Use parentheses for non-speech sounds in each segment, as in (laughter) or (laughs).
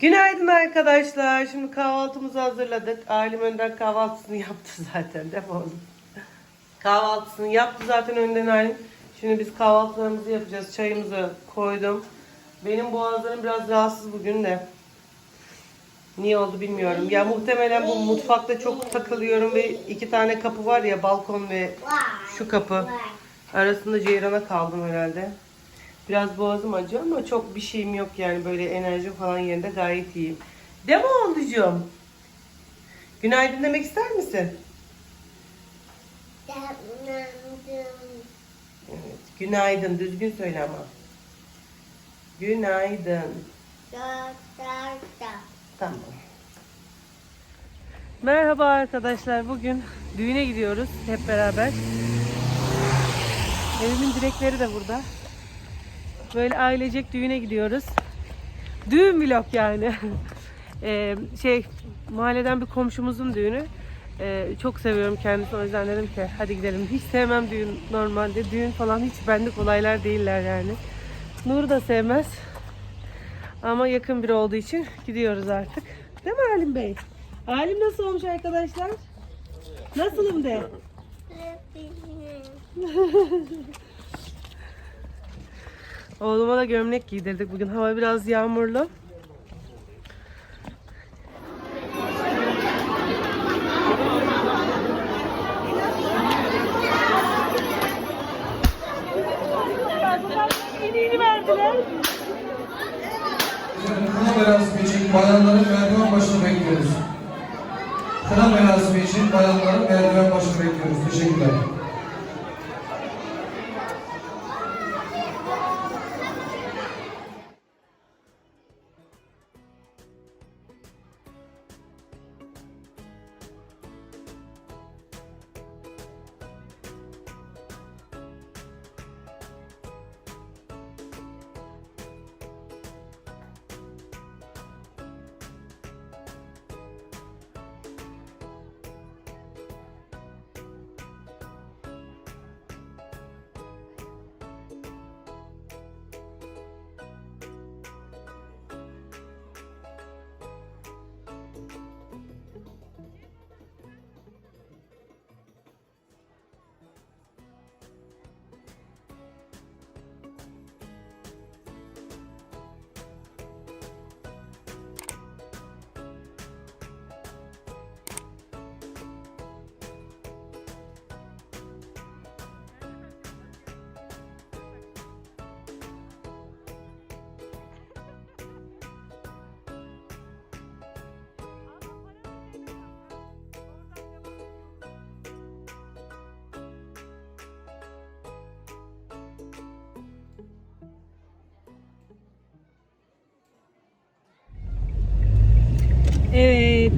Günaydın arkadaşlar. Şimdi kahvaltımızı hazırladık. Ailem önden kahvaltısını (laughs) yaptı zaten. Oğlum? Kahvaltısını yaptı zaten önden ailem. Şimdi biz kahvaltılarımızı yapacağız. Çayımızı koydum. Benim boğazlarım biraz rahatsız bugün de. Niye oldu bilmiyorum. Ya muhtemelen bu mutfakta çok takılıyorum ve iki tane kapı var ya balkon ve şu kapı. Arasında ceyrana kaldım herhalde. Biraz boğazım acıyor ama çok bir şeyim yok yani böyle enerji falan yerinde gayet iyiyim. Değil mi oğlucuğum? Günaydın demek ister misin? Evet. Günaydın. Düzgün söyle ama. Günaydın. Tamam. Merhaba arkadaşlar. Bugün düğüne gidiyoruz hep beraber. Evimin direkleri de burada. Böyle ailecek düğüne gidiyoruz. Düğün vlog yani. (laughs) Ee, şey mahalleden bir komşumuzun düğünü. Ee, çok seviyorum kendisini o yüzden dedim ki hadi gidelim. Hiç sevmem düğün normalde. Düğün falan hiç benlik olaylar değiller yani. Nur da sevmez. Ama yakın biri olduğu için gidiyoruz artık. Değil mi Halim Bey? Halim nasıl olmuş arkadaşlar? Nasılım de? (laughs) Oğluma da gömlek giydirdik bugün. Hava biraz yağmurlu. Kına merasimi için bayanların merdiven başını bekliyoruz. Kına merasimi için bayanların merdiven başını bekliyoruz. Teşekkürler.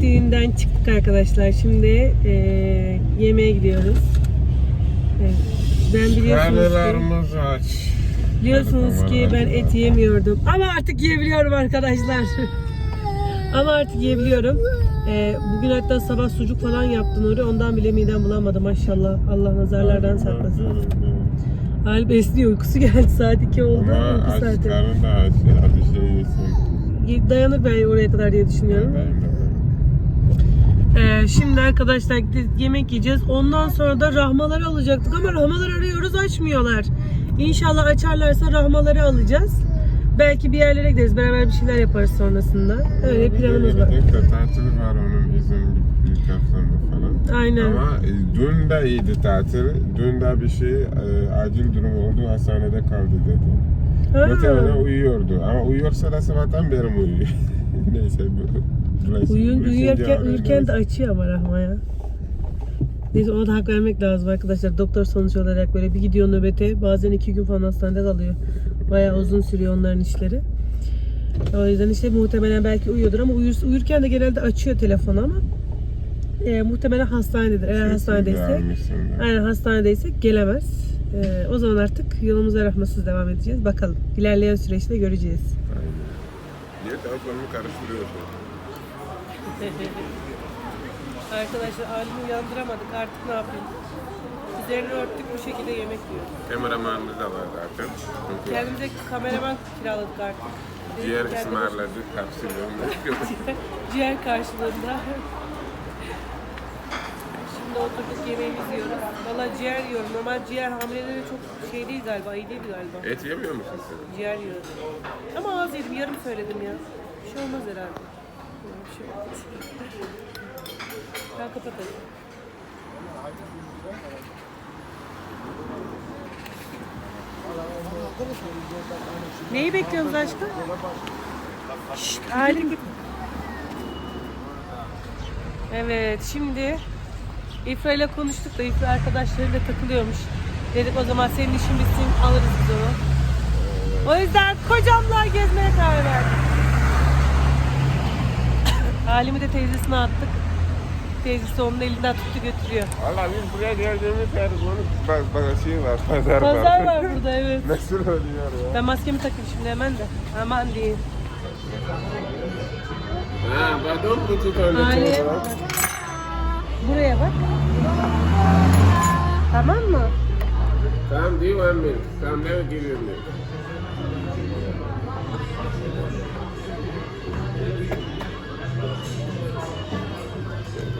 Düğünden çıktık arkadaşlar. Şimdi eee, yemeğe gidiyoruz. Evet. Ben biliyorsunuz ki, aç. biliyorsunuz ki ben et yemiyordum. Ama artık yiyebiliyorum arkadaşlar. (laughs) Ama artık yiyebiliyorum. Eee, bugün hatta sabah sucuk falan yaptın oraya. Ondan bile midem bulamadı maşallah. Allah nazarlardan saklasın. Halip esniyor. Uykusu (laughs) geldi. Saat 2 oldu. Ama Uyku aç saati. karın da aç ya bir şey yesin. Dayanır ben oraya kadar diye düşünüyorum. Ben böyle. Ee, şimdi arkadaşlar yemek yiyeceğiz. Ondan sonra da rahmaları alacaktık ama rahmaları arıyoruz açmıyorlar. İnşallah açarlarsa rahmaları alacağız. Belki bir yerlere gideriz. Beraber bir şeyler yaparız sonrasında. Öyle planımız var. Gelecekte tatil var onun izin ilk haftasında falan. Aynen. Ama e, dün de iyiydi tatil. Dün de bir şey e, acil durum oldu hastanede kaldı dedi. Muhtemelen uyuyordu ama uyuyorsa da sabahtan beri uyuyor? (laughs) Neyse bu. dolayısıyla Uyun, bu ikinci uyurken, uyurken de açıyor ama rahma ya. Neyse ona da hak vermek lazım arkadaşlar. Doktor sonuç olarak böyle bir gidiyor nöbete. Bazen iki gün falan hastanede kalıyor. Bayağı uzun sürüyor onların işleri. O yüzden işte muhtemelen belki uyuyordur ama uyur, uyurken de genelde açıyor telefonu ama e, muhtemelen hastanededir. Eğer Sesini hastanedeyse, aynen hastanedeyse gelemez. E, o zaman artık yolumuza rahmatsız devam edeceğiz. Bakalım. İlerleyen süreçte göreceğiz. Telefonumu karıştırıyorsun? (laughs) Arkadaşlar halimi uyandıramadık. Artık ne yapayım? Üzerini örttük bu şekilde yemek yiyoruz. Kameramanımız da var zaten. Çünkü Kendimize kameraman kiraladık artık. Ciğer Kendimiz- ısmarladı karşılığında. (laughs) Ciğer karşılığında. Şimdi oturduk yemeğimizi yiyoruz. Valla ciğer yiyorum. Normal ciğer hamilelere çok şey değil galiba, iyi değil galiba. Et yemiyor musun sen? Ciğer yiyorum. Ama az yedim, yarım söyledim ya. Bir şey olmaz herhalde. Bir şey olmaz. Ben kapatayım. Neyi bekliyorsunuz aşkım? Şşt, Halim. Evet, şimdi İfra ile konuştuk da İfra arkadaşlarıyla takılıyormuş. Dedik o zaman senin işin bitsin alırız biz onu. O yüzden kocamla gezmeye karar verdik. (coughs) Halimi de teyzesine attık. Teyzesi onun elinden tuttu götürüyor. Valla biz buraya geldiğimiz her gün bak, bak şey var, pazar, Pazar var burada evet. (laughs) Nasıl oluyor ya? Ben maskemi takayım şimdi hemen de. Aman diyeyim. Ha, pardon bu tut öyle Halim. Buraya bak. Tamam mı? Tamam değil mi anne? Tamam ne geliyorum ben.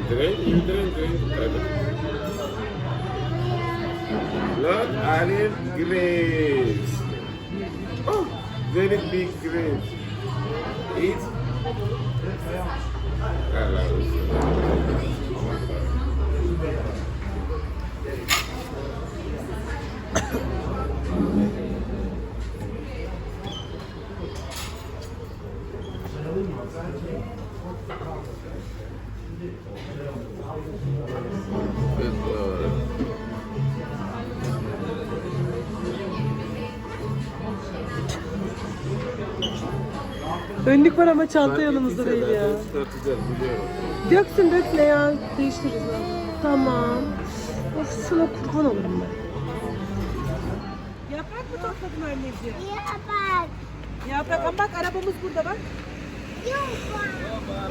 Drink, you drink, drink. Look, olive grapes. Oh, very big grapes. Eat. Good Önlük var ama çanta yanımızda değil ya. Çıkartacağız biliyorum. Döksün dökme ya. Değiştiririz. Tamam. Of şuna kurban olurum ben. Yaprak mı topladın anneciğim? Yapar. Yaprak ama bak arabamız burada bak. Yapar.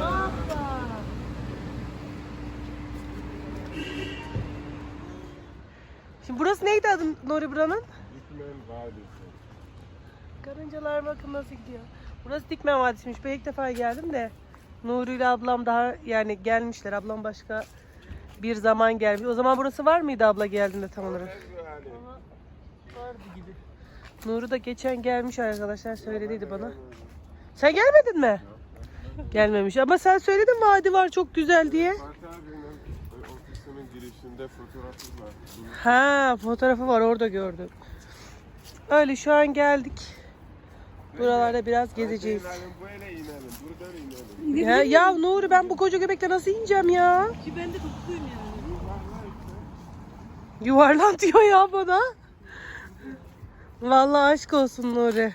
Hoppa. Şimdi burası neydi adı Nuri buranın? Vadisi. Karıncalar bakın nasıl gidiyor. Burası Dikmen Vadisi'ymiş. Ben ilk defa geldim de. Nuri ile ablam daha yani gelmişler. Ablam başka bir zaman gelmiş. O zaman burası var mıydı abla geldiğinde tam olarak? Vardı gibi. Nuri da geçen gelmiş arkadaşlar söylediydi bana. Sen gelmedin mi? Gelmemiş ama sen söyledin vadi var çok güzel diye. Fatih abinin ofisinin girişinde fotoğrafı var. Ha fotoğrafı var orada gördüm. Öyle şu an geldik. Buralarda biraz gezeceğiz. İnelim böyle inelim. Buradan inelim. Ya, ya Nuri ben bu koca göbekle nasıl ineceğim ya? Ki ben de tutukluyum yani. Yuvarlan (laughs) diyor ya bana. Vallahi aşk olsun Nuri.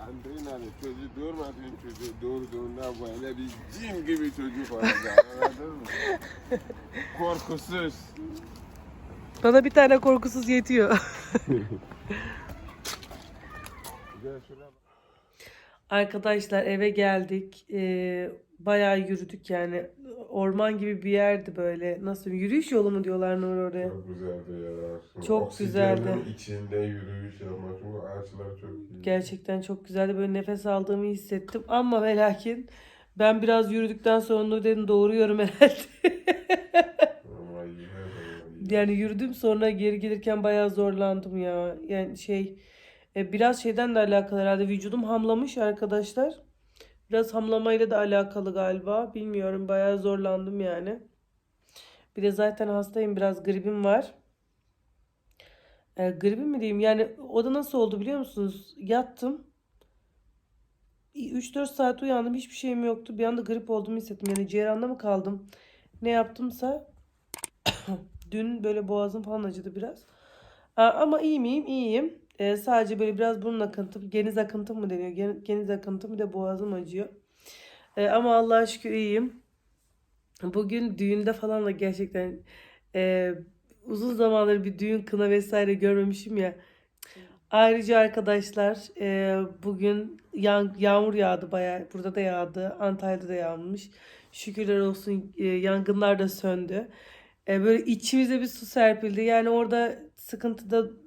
Anne inelim. Çocuğu durmadığın çocuğu durduğunda böyle bir cin gibi çocuk olacak. Anladın mı? (laughs) Korkusuz. Bana bir tane korkusuz yetiyor. (laughs) Arkadaşlar eve geldik. Ee, bayağı yürüdük yani. Orman gibi bir yerdi böyle. Nasıl yürüyüş yolu mu diyorlar Nuri oraya? Çok güzeldi ya. Çok Oksijenin güzeldi. içinde yürüyüş yapmak. Çünkü ağaçlar çok iyi. Gerçekten çok güzeldi. Böyle nefes aldığımı hissettim. Ama ve lakin ben biraz yürüdükten sonra dedim doğruyorum herhalde. Ama yine de iyi. Yani yürüdüm sonra geri gelirken bayağı zorlandım ya. Yani şey biraz şeyden de alakalı herhalde vücudum hamlamış arkadaşlar. Biraz hamlamayla da alakalı galiba. Bilmiyorum bayağı zorlandım yani. Bir de zaten hastayım biraz gribim var. E, gribim mi diyeyim yani o da nasıl oldu biliyor musunuz? Yattım. 3-4 saat uyandım hiçbir şeyim yoktu. Bir anda grip olduğumu hissettim. Yani cerrahında mı kaldım? Ne yaptımsa (coughs) Dün böyle boğazım falan acıdı biraz. Ama iyi miyim? İyiyim. Ee, sadece böyle biraz burun akıntım, geniz akıntım mı deniyor? Gen- Geniz akıntım bir de boğazım acıyor. Ee, ama Allah'a şükür iyiyim. Bugün düğünde falan da gerçekten e, uzun zamandır bir düğün kına vesaire görmemişim ya. Ayrıca arkadaşlar e, bugün yağ- yağmur yağdı bayağı. Burada da yağdı. Antalya'da da yağmış. Şükürler olsun e, yangınlar da söndü. E, böyle içimize bir su serpildi. Yani orada sıkıntıda e,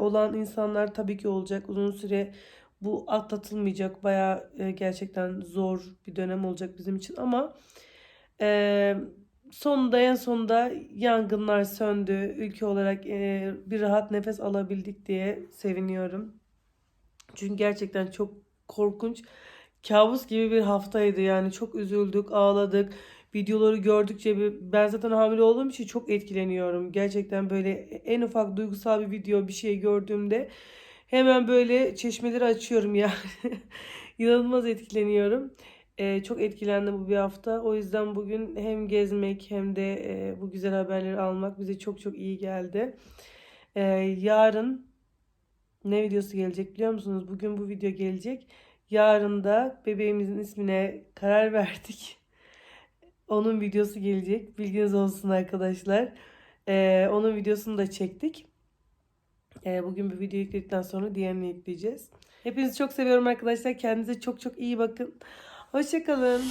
olan insanlar tabii ki olacak. Uzun süre bu atlatılmayacak. Bayağı e, gerçekten zor bir dönem olacak bizim için ama e, sonunda en sonunda yangınlar söndü. Ülke olarak e, bir rahat nefes alabildik diye seviniyorum. Çünkü gerçekten çok korkunç, kabus gibi bir haftaydı. Yani çok üzüldük, ağladık. Videoları gördükçe ben zaten hamile olduğum için çok etkileniyorum. Gerçekten böyle en ufak duygusal bir video bir şey gördüğümde hemen böyle çeşmeleri açıyorum yani. (laughs) İnanılmaz etkileniyorum. Ee, çok etkilendim bu bir hafta. O yüzden bugün hem gezmek hem de e, bu güzel haberleri almak bize çok çok iyi geldi. Ee, yarın ne videosu gelecek biliyor musunuz? Bugün bu video gelecek. Yarın da bebeğimizin ismine karar (laughs) verdik. Onun videosu gelecek. Bilginiz olsun arkadaşlar. Ee, onun videosunu da çektik. Ee, bugün bir video yükledikten sonra diğerini yükleyeceğiz. Hepinizi çok seviyorum arkadaşlar. Kendinize çok çok iyi bakın. Hoşçakalın.